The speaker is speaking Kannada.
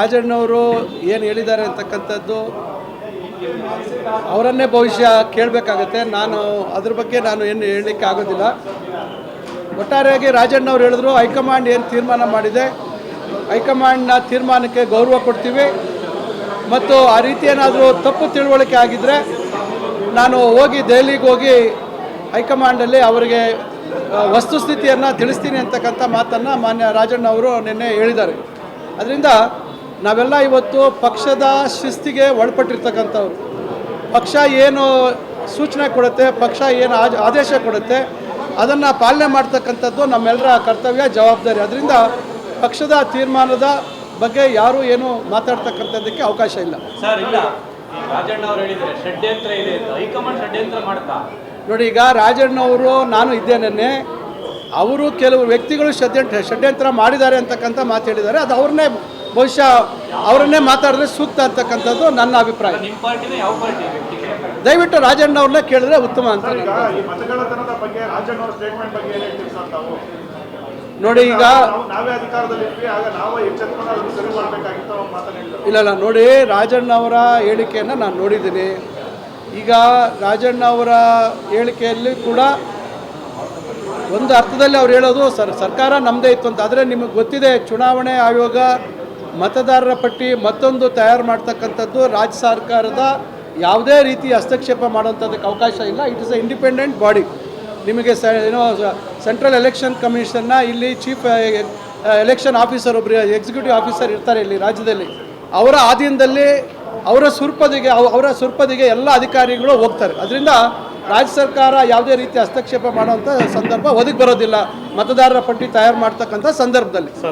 ರಾಜಣ್ಣವರು ಏನು ಹೇಳಿದ್ದಾರೆ ಅಂತಕ್ಕಂಥದ್ದು ಅವರನ್ನೇ ಭವಿಷ್ಯ ಕೇಳಬೇಕಾಗತ್ತೆ. ನಾನು ಅದ್ರ ಬಗ್ಗೆ ನಾನು ಏನು ಹೇಳಲಿಕ್ಕೆ ಆಗೋದಿಲ್ಲ. ಒಟ್ಟಾರೆಯಾಗಿ ರಾಜಣ್ಣವ್ರು ಹೇಳಿದ್ರು, ಹೈಕಮಾಂಡ್ ಏನು ತೀರ್ಮಾನ ಮಾಡಿದೆ? ಹೈಕಮಾಂಡ್ನ ತೀರ್ಮಾನಕ್ಕೆ ಗೌರವ ಕೊಡ್ತೀವಿ. ಮತ್ತು ಆ ರೀತಿ ಏನಾದರೂ ತಪ್ಪು ತಿಳುವಳಿಕೆ ಆಗಿದ್ದರೆ ನಾನು ಹೋಗಿ ದೆಹಲಿಗೆ ಹೋಗಿ ಹೈಕಮಾಂಡಲ್ಲಿ ಅವರಿಗೆ ವಸ್ತುಸ್ಥಿತಿಯನ್ನು ತಿಳಿಸ್ತೀನಿ ಅಂತಕ್ಕಂಥ ಮಾತನ್ನು ಮಾನ್ಯ ರಾಜಣ್ಣ ಅವರು ನಿನ್ನೆ ಹೇಳಿದ್ದಾರೆ. ಅದರಿಂದ ನಾವೆಲ್ಲ ಇವತ್ತು ಪಕ್ಷದ ಶಿಸ್ತಿಗೆ ಒಳಪಟ್ಟಿರ್ತಕ್ಕಂಥವ್ರು. ಪಕ್ಷ ಏನು ಸೂಚನೆ ಕೊಡುತ್ತೆ ಪಕ್ಷ ಏನು ಆದೇಶ ಕೊಡುತ್ತೆ ಅದನ್ನು ಪಾಲನೆ ಮಾಡ್ತಕ್ಕಂಥದ್ದು ನಮ್ಮೆಲ್ಲರ ಕರ್ತವ್ಯ ಜವಾಬ್ದಾರಿ. ಅದರಿಂದ ಪಕ್ಷದ ತೀರ್ಮಾನದ ಬಗ್ಗೆ ಯಾರೂ ಏನು ಮಾತಾಡ್ತಕ್ಕಂಥದ್ದಕ್ಕೆ ಅವಕಾಶ ಇಲ್ಲ. ಸರ್ ಇಲ್ಲ. ರಾಜಣ್ಣ ಅವರು ಹೇಳಿದರೆ ಷಡ್ಯಂತ್ರ ಇದೆ ಹೈಕಮಾಂಡ್ ಷಡ್ಯಂತ್ರ ಮಾಡ್ತಾ? ನೋಡಿ ಈಗ ರಾಜಣ್ಣವರು ನಾನು ಇದ್ದೇನೆ ಅವರು ಕೆಲವು ವ್ಯಕ್ತಿಗಳು ಷಡ್ಯಂತ್ರ ಷಡ್ಯಂತ್ರ ಮಾಡಿದ್ದಾರೆ ಅಂತಕ್ಕಂಥ ಮಾತು ಹೇಳಿದ್ದಾರೆ. ಅದು ಅವ್ರನ್ನೇ ಬಹುಶಃ ಅವರನ್ನೇ ಮಾತಾಡಿದ್ರೆ ಸೂಕ್ತ ಅಂತಕ್ಕಂಥದ್ದು ನನ್ನ ಅಭಿಪ್ರಾಯ. ನಿಮ್ಮ ಪಾರ್ಟಿನ ಯಾವ ಪಾರ್ಟಿ ದಯವಿಟ್ಟು ರಾಜಣ್ಣ ಅವ್ರನ್ನ ಕೇಳಿದ್ರೆ ಉತ್ತಮ ಅಂತ. ಈಗ ಈ ಮತಗಳ್ಳತನದ ಬಗ್ಗೆ ರಾಜಣ್ಣವರ ಸ್ಟೇಟ್ಮೆಂಟ್ ಬಗ್ಗೆ ಏನ್ ಹೇಳ್ತೀವಿ ತಾವು? ನೋಡಿ ಈಗ ಇಲ್ಲ ಇಲ್ಲ ನೋಡಿ ರಾಜಣ್ಣ ಅವರ ಹೇಳಿಕೆಯನ್ನು ನಾನು ನೋಡಿದ್ದೀನಿ. ಈಗ ರಾಜಣ್ಣ ಅವರ ಹೇಳಿಕೆಯಲ್ಲಿ ಕೂಡ ಒಂದು ಅರ್ಥದಲ್ಲಿ ಅವ್ರು ಹೇಳೋದು ಸರ್ ಸರ್ಕಾರ ನಮ್ಮದೇ ಇತ್ತು ಅಂತ. ಆದರೆ ನಿಮಗೆ ಗೊತ್ತಿದೆ ಚುನಾವಣೆ ಆಯೋಗ ಮತದಾರರ ಪಟ್ಟಿ ಮತ್ತೊಂದು ತಯಾರು ಮಾಡ್ತಕ್ಕಂಥದ್ದು ರಾಜ್ಯ ಸರ್ಕಾರದ ಯಾವುದೇ ರೀತಿ ಹಸ್ತಕ್ಷೇಪ ಮಾಡೋಂಥದ್ದಕ್ಕೆ ಅವಕಾಶ ಇಲ್ಲ. It is a independent body ನಿಮಗೆ ಸ, ಏನೋ ಸೆಂಟ್ರಲ್ ಎಲೆಕ್ಷನ್ ಕಮಿಷನ್ನ ಇಲ್ಲಿ ಚೀಫ್ ಎಲೆಕ್ಷನ್ ಆಫೀಸರ್ ಒಬ್ಬರು ಎಕ್ಸಿಕ್ಯೂಟಿವ್ ಆಫೀಸರ್ ಇರ್ತಾರೆ ಇಲ್ಲಿ ರಾಜ್ಯದಲ್ಲಿ. ಅವರ ಆಧೀನದಲ್ಲಿ ಅವರ ಸುರ್ಪದಿಗೆ, ಅವ- ಅವರ ಸುರ್ಪದಿಗೆ ಎಲ್ಲ ಅಧಿಕಾರಿಗಳು ಹೋಗ್ತಾರೆ. ಅದರಿಂದ ರಾಜ್ಯ ಸರ್ಕಾರ ಯಾವುದೇ ರೀತಿ ಹಸ್ತಕ್ಷೇಪ ಮಾಡುವಂಥ ಸಂದರ್ಭ ಒದಗಿ ಬರೋದಿಲ್ಲ. ಮತದಾರರ ಪಟ್ಟಿ ತಯಾರು ಮಾಡ್ತಕ್ಕಂಥ ಸಂದರ್ಭದಲ್ಲಿ.